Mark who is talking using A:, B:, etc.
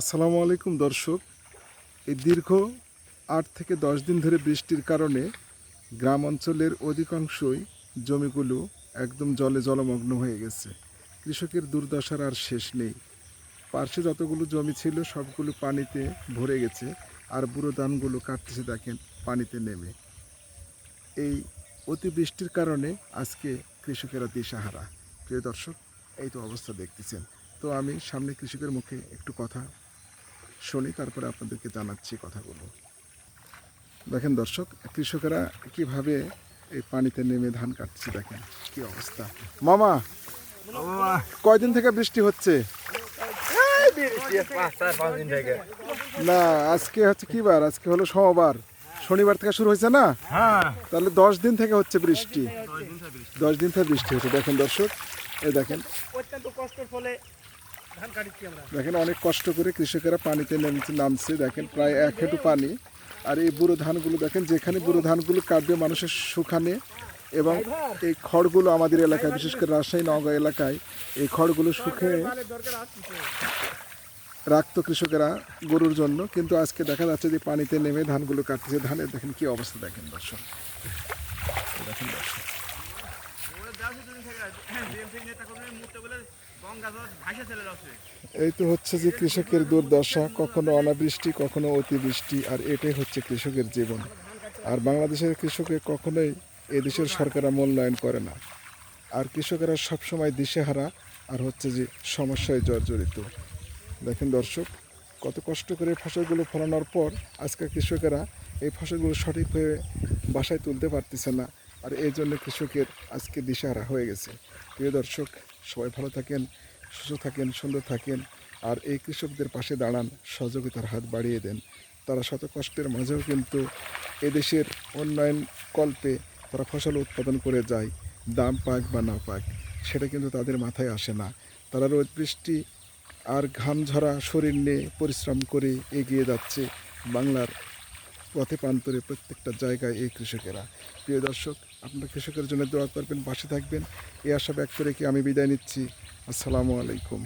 A: আসসালামু আলাইকুম দর্শক। এই দীর্ঘ আট থেকে দশ দিন ধরে বৃষ্টির কারণে গ্রাম অঞ্চলের অধিকাংশই জমিগুলো একদম জলে জলমগ্ন হয়ে গেছে। কৃষকের দুর্দশার আর শেষ নেই। পার্শ্বে যতগুলো জমি ছিল, সবগুলো পানিতে ভরে গেছে আর বুড়ো ধানগুলো কাটতেছে দেখেন, পানিতে নেমে। এই অতিবৃষ্টির কারণে আজকে কৃষকেরা দিশাহারা প্রিয় দর্শক, এই তো অবস্থা দেখতেছেন। তো আমি সামনে কৃষকের মুখে একটু কথা শুনি তারপরে আপনাদেরকে জানাচ্ছি কথাগুলো। দেখেন দর্শক কৃষকেরা কীভাবে এই পানিতে নেমে ধান কাটছে দেখেন কি অবস্থা। মামা কয়দিন থেকে বৃষ্টি হচ্ছে? না আজকে হচ্ছে কি বার? আজকে হলো সোমবার। শনিবার থেকে শুরু হয়েছে না?
B: হ্যাঁ।
A: তাহলে দশ দিন থেকে হচ্ছে বৃষ্টি। দশ দিন থেকে বৃষ্টি হচ্ছে। দেখেন দর্শক এই দেখেন।
B: অত্যন্ত কষ্টের ফলে
A: দেখেন অনেক কষ্ট করে কৃষকেরা পানিতে নেমেছে, নামছে। দেখেন প্রায় এক হেঁটু পানি। আর এই বুড়ো ধানগুলো দেখেন, যেখানে বুড়ো ধানগুলো কাটবে মানুষের সুখানে এবং এই খড়গুলো আমাদের এলাকায়, বিশেষ করে রাজশাহী, নওগাঁ এলাকায়, এই খড়গুলো শুকে
B: মালের দরকার আসছে
A: রাখতো কৃষকেরা গরুর জন্য। কিন্তু আজকে দেখা যাচ্ছে যে পানিতে নেমে ধানগুলো কাটতেছে ধানের দেখেন কি অবস্থা দেখেন দর্শক। দেখেন দর্শক। এই তো হচ্ছে যে কৃষকের দুর্দশা, কখনো অনাবৃষ্টি, কখনো অতিবৃষ্টি, আর এটাই হচ্ছে কৃষকের জীবন। আর বাংলাদেশের কৃষকের কখনোই এদেশের সরকার মূল্যায়ন করে না। আর কৃষকেরা সবসময় দিশেহারা, আর হচ্ছে যে সমস্যায় জর্জরিত। দেখেন দর্শক, কত কষ্ট করে ফসলগুলো ফলানোর পর আজকে কৃষকেরা এই ফসলগুলো সঠিকভাবে বাসায় তুলতে পারতেছে না। আর এই জন্য কৃষকের আজকে দিশেহারা হয়ে গেছে। প্রিয় দর্শক, সবাই ভালো থাকেন, সুস্থ থাকেন, সুন্দর থাকেন, আর এই কৃষকদের পাশে দাঁড়ান, সহযোগিতার হাত বাড়িয়ে দেন। তারা শত কষ্টের মাঝেও কিন্তু এদেশের উন্নয়ন কল্পে তারা ফসল উৎপাদন করে যায়, দাম পাক বা না পাক, সেটা কিন্তু তাদের মাথায় আসে না। তারা রোদ, বৃষ্টি আর ঘাম ঝরা শরীর নিয়ে পরিশ্রম করে এগিয়ে যাচ্ছে বাংলার পথে প্রান্তরে প্রত্যেকটা জায়গায় এই কৃষকেরা। প্রিয় দর্শক, আপনারা কৃষকের জন্য দোয়া করবেন বাসে থাকবেন। এই আশা ব্যক্ত রেখে আমি বিদায় নিচ্ছি। আসসালামু আলাইকুম।